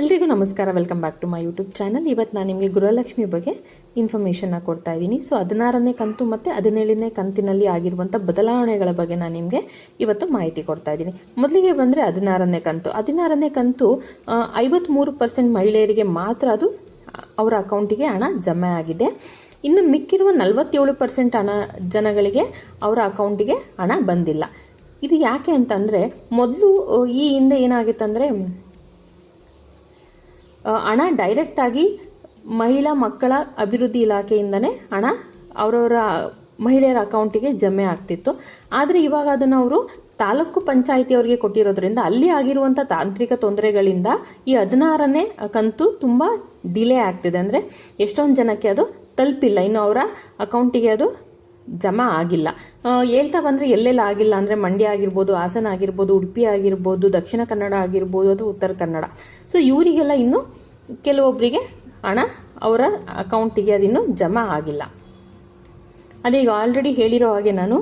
ಎಲ್ರಿಗೂ ನಮಸ್ಕಾರ. Welcome back to my YouTube channel ಇವತ್ತು ನಾನು ನಿಮಗೆ ಗೃಹಲಕ್ಷ್ಮಿ ಬಗ್ಗೆ ಇನ್ಫಾರ್ಮೇಷನ್ನ ಕೊಡ್ತಾ ಇದ್ದೀನಿ. ಸೊ ಹದಿನಾರನೇ ಕಂತು ಮತ್ತು ಹದಿನೇಳನೇ ಕಂತಿನಲ್ಲಿ ಆಗಿರುವಂಥ ಬದಲಾವಣೆಗಳ ಬಗ್ಗೆ ನಾನು ನಿಮಗೆ ಇವತ್ತು ಮಾಹಿತಿ ಕೊಡ್ತಾ ಇದ್ದೀನಿ. ಮೊದಲಿಗೆ ಬಂದರೆ ಹದಿನಾರನೇ ಕಂತು. ಹದಿನಾರನೇ ಕಂತು ಐವತ್ತ್ಮೂರು ಪರ್ಸೆಂಟ್ ಮಹಿಳೆಯರಿಗೆ ಮಾತ್ರ ಅದು ಅವರ ಅಕೌಂಟಿಗೆ ಹಣ ಜಮೆ ಆಗಿದೆ. ಇನ್ನು ಮಿಕ್ಕಿರುವ ನಲವತ್ತೇಳು ಪರ್ಸೆಂಟ್ ಹಣ ಜನಗಳಿಗೆ ಅವರ ಅಕೌಂಟಿಗೆ ಹಣ ಬಂದಿಲ್ಲ. ಇದು ಯಾಕೆ ಅಂತಂದರೆ, ಮೊದಲು, ಈ ಹಿಂದೆ ಏನಾಗಿತ್ತಂದರೆ ಹಣ ಡೈರೆಕ್ಟಾಗಿ ಮಹಿಳಾ ಮಕ್ಕಳ ಅಭಿವೃದ್ಧಿ ಇಲಾಖೆಯಿಂದನೇ ಹಣ ಅವರವರ ಮಹಿಳೆಯರ ಅಕೌಂಟಿಗೆ ಜಮೆ ಆಗ್ತಿತ್ತು. ಆದರೆ ಇವಾಗ ಅದನ್ನು ಅವರು ತಾಲೂಕು ಪಂಚಾಯಿತಿಯವರಿಗೆ ಕೊಟ್ಟಿರೋದ್ರಿಂದ ಅಲ್ಲಿ ಆಗಿರುವಂಥ ತಾಂತ್ರಿಕ ತೊಂದರೆಗಳಿಂದ ಈ ಹದಿನಾರನೇ ಕಂತು ತುಂಬ ಡಿಲೇ ಆಗ್ತಿದೆ. ಅಂದರೆ ಎಷ್ಟೊಂದು ಜನಕ್ಕೆ ಅದು ತಲುಪಿಲ್ಲ. ಇನ್ನು ಅವರ ಅಕೌಂಟಿಗೆ ಅದು ಜಮಾ ಆಗಿಲ್ಲ. ಹೇಳ್ತಾ ಬಂದರೆ ಎಲ್ಲೆಲ್ಲ ಆಗಿಲ್ಲ ಅಂದರೆ ಮಂಡ್ಯ ಆಗಿರ್ಬೋದು, ಹಾಸನ ಆಗಿರ್ಬೋದು, ಉಡುಪಿ ಆಗಿರ್ಬೋದು, ದಕ್ಷಿಣ ಕನ್ನಡ ಆಗಿರ್ಬೋದು ಅಥವಾ ಉತ್ತರ ಕನ್ನಡ. ಸೊ ಇವರಿಗೆಲ್ಲ ಇನ್ನು ಕೆಲವೊಬ್ಬರಿಗೆ ಹಣ ಅವರ ಅಕೌಂಟಿಗೆ ಅದಿನ್ನೂ ಜಮಾ ಆಗಿಲ್ಲ. ಅದೇ ಈಗ ಆಲ್ರೆಡಿ ಹೇಳಿರೋ ಹಾಗೆ ನಾನು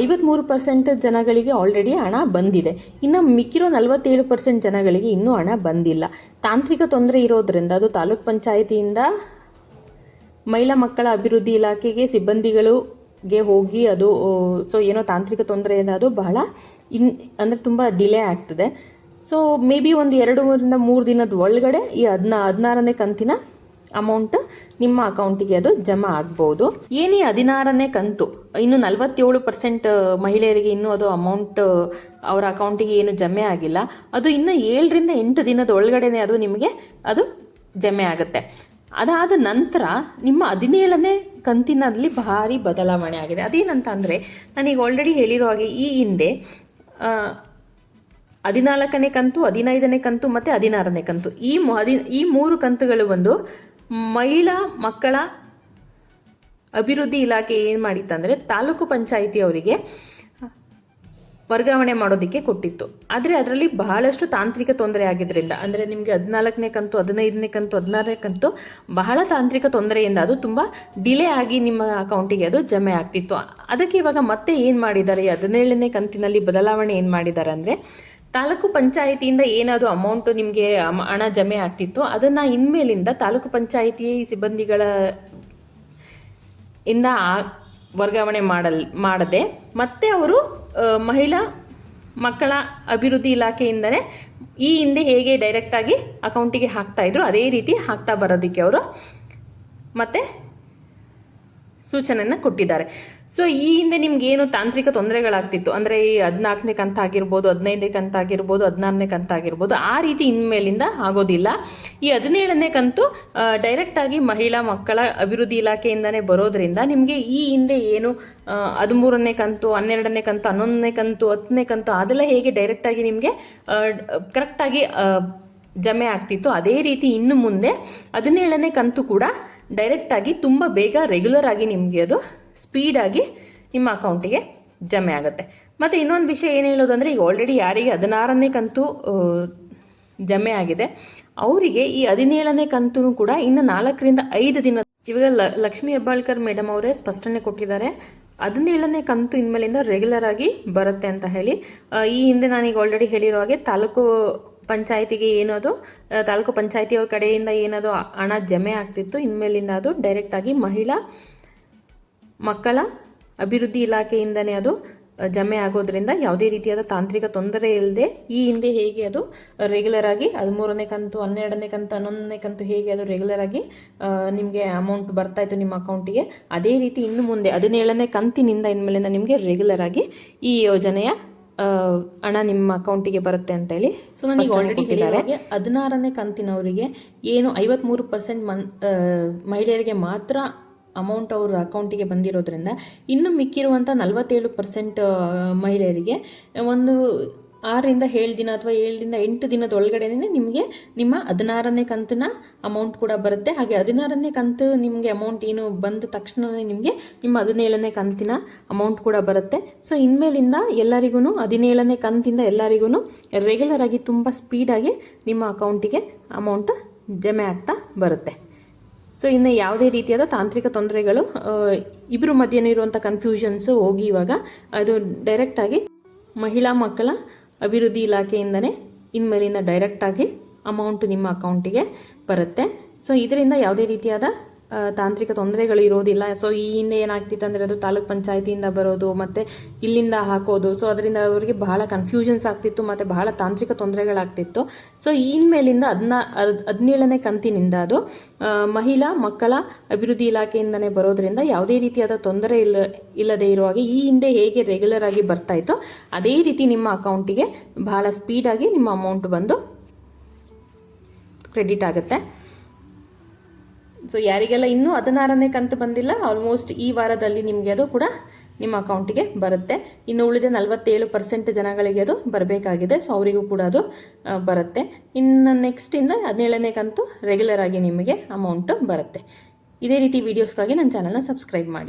ಐವತ್ತ್ಮೂರು ಪರ್ಸೆಂಟ್ ಜನಗಳಿಗೆ ಆಲ್ರೆಡಿ ಹಣ ಬಂದಿದೆ. ಇನ್ನು ಮಿಕ್ಕಿರೋ ನಲವತ್ತೇಳು ಪರ್ಸೆಂಟ್ ಜನಗಳಿಗೆ ಇನ್ನೂ ಹಣ ಬಂದಿಲ್ಲ. ತಾಂತ್ರಿಕ ತೊಂದರೆ ಇರೋದ್ರಿಂದ ಅದು ತಾಲೂಕ್ ಪಂಚಾಯಿತಿಯಿಂದ ಮಹಿಳಾ ಮಕ್ಕಳ ಅಭಿವೃದ್ಧಿ ಇಲಾಖೆಗೆ ಸಿಬ್ಬಂದಿಗಳುಗೆ ಹೋಗಿ ಅದು ಸೊ ಏನೋ ತಾಂತ್ರಿಕ ತೊಂದರೆಯಿಂದ ಅದು ಬಹಳ ಇನ್, ಅಂದರೆ ತುಂಬ ಡಿಲೇ ಆಗ್ತದೆ. ಸೊ ಮೇ ಬಿ ಒಂದು ಎರಡರಿಂದ ಮೂರು ದಿನದ ಒಳಗಡೆ ಈ ಹದಿನ, ಹದಿನಾರನೇ ಕಂತಿನ ಅಮೌಂಟ್ ನಿಮ್ಮ ಅಕೌಂಟಿಗೆ ಅದು ಜಮಾ ಆಗ್ಬೋದು. ಏನೇ ಹದಿನಾರನೇ ಕಂತು? ಇನ್ನು ನಲವತ್ತೇಳು ಪರ್ಸೆಂಟ್ ಮಹಿಳೆಯರಿಗೆ ಇನ್ನೂ ಅದು ಅಮೌಂಟ್ ಅವರ ಅಕೌಂಟಿಗೆ ಏನು ಜಮೆ ಆಗಿಲ್ಲ. ಅದು ಇನ್ನು ಏಳರಿಂದ ಎಂಟು ದಿನದ ಒಳಗಡೆನೆ ಅದು ನಿಮಗೆ ಅದು ಜಮೆ ಆಗುತ್ತೆ. ಅದಾದ ನಂತರ ನಿಮ್ಮ ಹದಿನೇಳನೇ ಕಂತಿನಲ್ಲಿ ಭಾರಿ ಬದಲಾವಣೆ ಆಗಿದೆ. ಅದೇನಂತ ಅಂದರೆ ನಾನೀಗ ಆಲ್ರೆಡಿ ಹೇಳಿರೋ ಹಾಗೆ ಈ ಹಿಂದೆ ಹದಿನಾಲ್ಕನೇ ಕಂತು, ಹದಿನೈದನೇ ಕಂತು ಮತ್ತು ಹದಿನಾರನೇ ಕಂತು. ಈ ಹದಿ, ಈ ಮೂರು ಕಂತುಗಳು ಒಂದು ಮಹಿಳಾ, ಮಕ್ಕಳ ಅಭಿವೃದ್ಧಿ ಇಲಾಖೆ ಏನು ಮಾಡಿತ್ತಂದರೆ ತಾಲೂಕು ಪಂಚಾಯಿತಿಯವರಿಗೆ ವರ್ಗಾವಣೆ ಮಾಡೋದಕ್ಕೆ ಕೊಟ್ಟಿತ್ತು. ಆದರೆ ಅದರಲ್ಲಿ ಬಹಳಷ್ಟು ತಾಂತ್ರಿಕ ತೊಂದರೆ ಆಗಿದ್ದರಿಂದ ಅಂದರೆ ನಿಮಗೆ ಹದಿನಾಲ್ಕನೇ ಕಂತು, ಹದಿನೈದನೇ ಕಂತು, ಹದಿನಾರನೇ ಕಂತು ಬಹಳ ತಾಂತ್ರಿಕ ತೊಂದರೆಯಿಂದ ಅದು ತುಂಬ ಡಿಲೇ ಆಗಿ ನಿಮ್ಮ ಅಕೌಂಟಿಗೆ ಅದು ಜಮೆ ಆಗ್ತಿತ್ತು. ಅದಕ್ಕೆ ಇವಾಗ ಮತ್ತೆ ಏನು ಮಾಡಿದ್ದಾರೆ? ಹದಿನೇಳನೇ ಕಂತಿನಲ್ಲಿ ಬದಲಾವಣೆ ಏನು ಮಾಡಿದ್ದಾರೆ ಅಂದರೆ, ತಾಲೂಕು ಪಂಚಾಯಿತಿಯಿಂದ ಏನಾದರೂ ಅಮೌಂಟು ನಿಮಗೆ ಹಣ ಜಮೆ ಆಗ್ತಿತ್ತು. ಅದನ್ನು ಇನ್ಮೇಲಿಂದ ತಾಲೂಕು ಪಂಚಾಯಿತಿ ಸಿಬ್ಬಂದಿಗಳ ಇಂದ ವರ್ಗಾವಣೆ ಮಾಡಲ್, ಮಾಡದೆ, ಮತ್ತೆ ಅವರು ಮಹಿಳಾ ಮಕ್ಕಳ ಅಭಿವೃದ್ಧಿ ಇಲಾಖೆಯಿಂದಲೇ ಈ ಹಿಂದೆ ಹೇಗೆ ಡೈರೆಕ್ಟಾಗಿ ಅಕೌಂಟಿಗೆ ಹಾಕ್ತಾ ಇದ್ರು, ಅದೇ ರೀತಿ ಹಾಕ್ತಾ ಬರೋದಕ್ಕೆ ಅವರು ಮತ್ತೆ ಸೂಚನೆಯನ್ನು ಕೊಟ್ಟಿದ್ದಾರೆ. ಸೊ ಈ ಹಿಂದೆ ನಿಮ್ಗೆ ಏನು ತಾಂತ್ರಿಕ ತೊಂದರೆಗಳಾಗ್ತಿತ್ತು? ಅಂದರೆ ಈ ಹದಿನಾಲ್ಕನೇ ಕಂತ ಆಗಿರ್ಬೋದು, ಹದಿನೈದನೇ ಕಂತ ಆಗಿರ್ಬೋದು, ಹದಿನಾರನೇ ಕಂತ ಆಗಿರ್ಬೋದು, ಆ ರೀತಿ ಇನ್ಮೇಲಿಂದ ಆಗೋದಿಲ್ಲ. ಈ ಹದಿನೇಳನೇ ಕಂತು ಡೈರೆಕ್ಟಾಗಿ ಮಹಿಳಾ ಮಕ್ಕಳ ಅಭಿವೃದ್ಧಿ ಇಲಾಖೆಯಿಂದನೇ ಬರೋದ್ರಿಂದ ನಿಮಗೆ ಈ ಹಿಂದೆ ಏನು ಹದಿಮೂರನೇ ಕಂತು, ಹನ್ನೆರಡನೇ ಕಂತು, ಹನ್ನೊಂದನೇ ಕಂತು, ಹತ್ತನೇ ಕಂತು, ಅದೆಲ್ಲ ಹೇಗೆ ಡೈರೆಕ್ಟಾಗಿ ನಿಮಗೆ ಕರೆಕ್ಟಾಗಿ ಜಮೆ ಆಗ್ತಿತ್ತು? ಅದೇ ರೀತಿ ಇನ್ನು ಮುಂದೆ ಹದಿನೇಳನೇ ಕಂತು ಕೂಡ ಡೈರೆಕ್ಟಾಗಿ ತುಂಬ ಬೇಗ ರೆಗ್ಯುಲರ್ ಆಗಿ ನಿಮಗೆ ಅದು ಸ್ಪೀಡಾಗಿ ನಿಮ್ಮ ಅಕೌಂಟಿಗೆ ಜಮೆ ಆಗುತ್ತೆ. ಮತ್ತು ಇನ್ನೊಂದು ವಿಷಯ ಏನು ಹೇಳೋದಂದರೆ, ಈಗ ಆಲ್ರೆಡಿ ಯಾರಿಗೆ ಹದಿನಾರನೇ ಕಂತು ಜಮೆ ಆಗಿದೆ, ಅವರಿಗೆ ಈ ಹದಿನೇಳನೇ ಕಂತು ಕೂಡ ಇನ್ನು ನಾಲ್ಕರಿಂದ ಐದು ದಿನ ಇವಾಗ ಲ, ಲಕ್ಷ್ಮೀ ಹೆಬ್ಬಾಳ್ಕರ್ ಮೇಡಮ್ ಅವರೇ ಸ್ಪಷ್ಟನೆ ಕೊಟ್ಟಿದ್ದಾರೆ. ಹದಿನೇಳನೇ ಕಂತು ಇನ್ಮೇಲಿಂದ ರೆಗ್ಯುಲರ್ ಆಗಿ ಬರುತ್ತೆ ಅಂತ ಹೇಳಿ. ಈ ಹಿಂದೆ ನಾನೀಗ ಆಲ್ರೆಡಿ ಹೇಳಿರೋ ಹಾಗೆ ತಾಲೂಕು ಪಂಚಾಯತಿಗೆ ಏನದು ತಾಲೂಕು ಪಂಚಾಯತಿಯವ್ರ ಕಡೆಯಿಂದ ಏನದು ಹಣ ಜಮೆ ಆಗ್ತಿತ್ತು. ಇನ್ಮೇಲಿಂದ ಅದು ಡೈರೆಕ್ಟಾಗಿ ಮಹಿಳಾ ಮಕ್ಕಳ ಅಭಿವೃದ್ಧಿ ಇಲಾಖೆಯಿಂದನೇ ಅದು ಜಮೆ ಆಗೋದ್ರಿಂದ ಯಾವುದೇ ರೀತಿಯಾದ ತಾಂತ್ರಿಕ ತೊಂದರೆ ಇಲ್ಲದೆ ಈ ಹಿಂದೆ ಹೇಗೆ ಅದು ರೆಗ್ಯುಲರ್ ಆಗಿ ಹದಿಮೂರನೇ ಕಂತು ಹನ್ನೆರಡನೇ ಕಂತು ಹನ್ನೊಂದನೇ ಕಂತು ಹೇಗೆ ಅದು ರೆಗ್ಯುಲರ್ ಆಗಿ ನಿಮಗೆ ಅಮೌಂಟ್ ಬರ್ತಾ ಇತ್ತು ನಿಮ್ಮ ಅಕೌಂಟಿಗೆ ಅದೇ ರೀತಿ ಇನ್ನು ಮುಂದೆ ಹದಿನೇಳನೇ ಕಂತಿನಿಂದ ಇನ್ಮೇಲಿಂದ ನಿಮಗೆ ರೆಗ್ಯುಲರ್ ಆಗಿ ಈ ಯೋಜನೆಯ ಹಣ ನಿಮ್ಮ ಅಕೌಂಟಿಗೆ ಬರುತ್ತೆ ಅಂತೇಳಿ ಸೊ ನನಗೆ ಆಲ್ರೆಡಿ ಹೇಳಿದ್ದಾರೆ ಹದಿನಾರನೇ ಕಂತಿನವರಿಗೆ ಏನು ಐವತ್ತ್ಮೂರು ಪರ್ಸೆಂಟ್ ಮನ್ ಮಹಿಳೆಯರಿಗೆ ಮಾತ್ರ ಅಮೌಂಟ್ ಅವ್ರ ಅಕೌಂಟಿಗೆ ಬಂದಿರೋದ್ರಿಂದ ಇನ್ನು ಮಿಕ್ಕಿರುವಂಥ ನಲವತ್ತೇಳು ಪರ್ಸೆಂಟ್ ಮಹಿಳೆಯರಿಗೆ ಒಂದು ಆರರಿಂದ ಏಳು ದಿನ ಅಥವಾ ಏಳರಿಂದ ಎಂಟು ದಿನದ ಒಳಗಡೆನೇ ನಿಮಗೆ ನಿಮ್ಮ ಹದಿನಾರನೇ ಕಂತಿನ ಅಮೌಂಟ್ ಕೂಡ ಬರುತ್ತೆ. ಹಾಗೆ ಹದಿನಾರನೇ ಕಂತು ನಿಮಗೆ ಅಮೌಂಟ್ ಏನು ಬಂದ ತಕ್ಷಣವೇ ನಿಮಗೆ ನಿಮ್ಮ ಹದಿನೇಳನೇ ಕಂತಿನ ಅಮೌಂಟ್ ಕೂಡ ಬರುತ್ತೆ. ಸೊ ಇನ್ಮೇಲಿಂದ ಎಲ್ಲರಿಗೂ ಹದಿನೇಳನೇ ಕಂತಿಂದ ಎಲ್ಲರಿಗೂ ರೆಗ್ಯುಲರ್ ಆಗಿ ತುಂಬ ಸ್ಪೀಡಾಗಿ ನಿಮ್ಮ ಅಕೌಂಟಿಗೆ ಅಮೌಂಟ್ ಜಮೆ ಆಗ್ತಾ ಬರುತ್ತೆ. ಸೊ ಇನ್ನು ಯಾವುದೇ ರೀತಿಯಾದ ತಾಂತ್ರಿಕ ತೊಂದರೆಗಳು ಇಬ್ಬರು ಮಧ್ಯೆ ಇರುವಂಥ ಕನ್ಫ್ಯೂಷನ್ಸು ಹೋಗಿ ಇವಾಗ ಅದು ಡೈರೆಕ್ಟಾಗಿ ಮಹಿಳಾ ಮಕ್ಕಳ ಅಭಿವೃದ್ಧಿ ಇಲಾಖೆಯಿಂದನೇ ಇನ್ಮೇಲಿಂದ ಡೈರೆಕ್ಟಾಗಿ ಅಮೌಂಟ್ ನಿಮ್ಮ ಅಕೌಂಟಿಗೆ ಬರುತ್ತೆ. ಸೊ ಇದರಿಂದ ಯಾವುದೇ ರೀತಿಯಾದ ತಾಂತ್ರಿಕ ತೊಂದರೆಗಳು ಇರೋದಿಲ್ಲ. ಸೊ ಈ ಹಿಂದೆ ಏನಾಗ್ತಿತ್ತು ಅಂದರೆ ಅದು ತಾಲೂಕ್ ಪಂಚಾಯತಿಯಿಂದ ಬರೋದು, ಮತ್ತು ಇಲ್ಲಿಂದ ಹಾಕೋದು. ಸೊ ಅದರಿಂದ ಅವರಿಗೆ ಬಹಳ ಕನ್ಫ್ಯೂಷನ್ಸ್ ಆಗ್ತಿತ್ತು, ಮತ್ತು ಬಹಳ ತಾಂತ್ರಿಕ ತೊಂದರೆಗಳಾಗ್ತಿತ್ತು. ಸೊ ಇನ್ಮೇಲಿಂದ ಅದನ್ನ ಹದಿನೇಳನೇ ಕಂತಿನಿಂದ ಅದು ಮಹಿಳಾ ಮಕ್ಕಳ ಅಭಿವೃದ್ಧಿ ಇಲಾಖೆಯಿಂದನೇ ಬರೋದ್ರಿಂದ ಯಾವುದೇ ರೀತಿಯಾದ ತೊಂದರೆ ಇಲ್ಲ, ಇಲ್ಲದೆ ಇರುವ ಹಾಗೆ ಈ ಹಿಂದೆ ಹೇಗೆ ರೆಗ್ಯುಲರ್ ಆಗಿ ಬರ್ತಾ ಇತ್ತು, ಅದೇ ರೀತಿ ನಿಮ್ಮ ಅಕೌಂಟಿಗೆ ಬಹಳ ಸ್ಪೀಡಾಗಿ ನಿಮ್ಮ ಅಮೌಂಟ್ ಬಂದು ಕ್ರೆಡಿಟ್ ಆಗುತ್ತೆ. ಸೊ ಯಾರಿಗೆಲ್ಲ ಇನ್ನೂ ಹದಿನಾರನೇ ಕಂತು ಬಂದಿಲ್ಲ ಆಲ್ಮೋಸ್ಟ್ ಈ ವಾರದಲ್ಲಿ ನಿಮಗೆ ಅದು ಕೂಡ ನಿಮ್ಮ ಅಕೌಂಟಿಗೆ ಬರುತ್ತೆ. ಇನ್ನು ಉಳಿದ ನಲವತ್ತೇಳು ಪರ್ಸೆಂಟ್ ಜನಗಳಿಗೆ ಅದು ಬರಬೇಕಾಗಿದೆ ಸೊ ಅವರಿಗೂ ಕೂಡ ಅದು ಬರುತ್ತೆ. ಇನ್ನು ನೆಕ್ಸ್ಟಿಂದ ಹದಿನೇಳನೇ ಕಂತು ರೆಗ್ಯುಲರ್ ಆಗಿ ನಿಮಗೆ ಅಮೌಂಟು ಬರುತ್ತೆ. ಇದೇ ರೀತಿ ವೀಡಿಯೋಸ್ಗಾಗಿ ನನ್ನ ಚಾನಲ್ನ ಸಬ್ಸ್ಕ್ರೈಬ್ ಮಾಡಿ.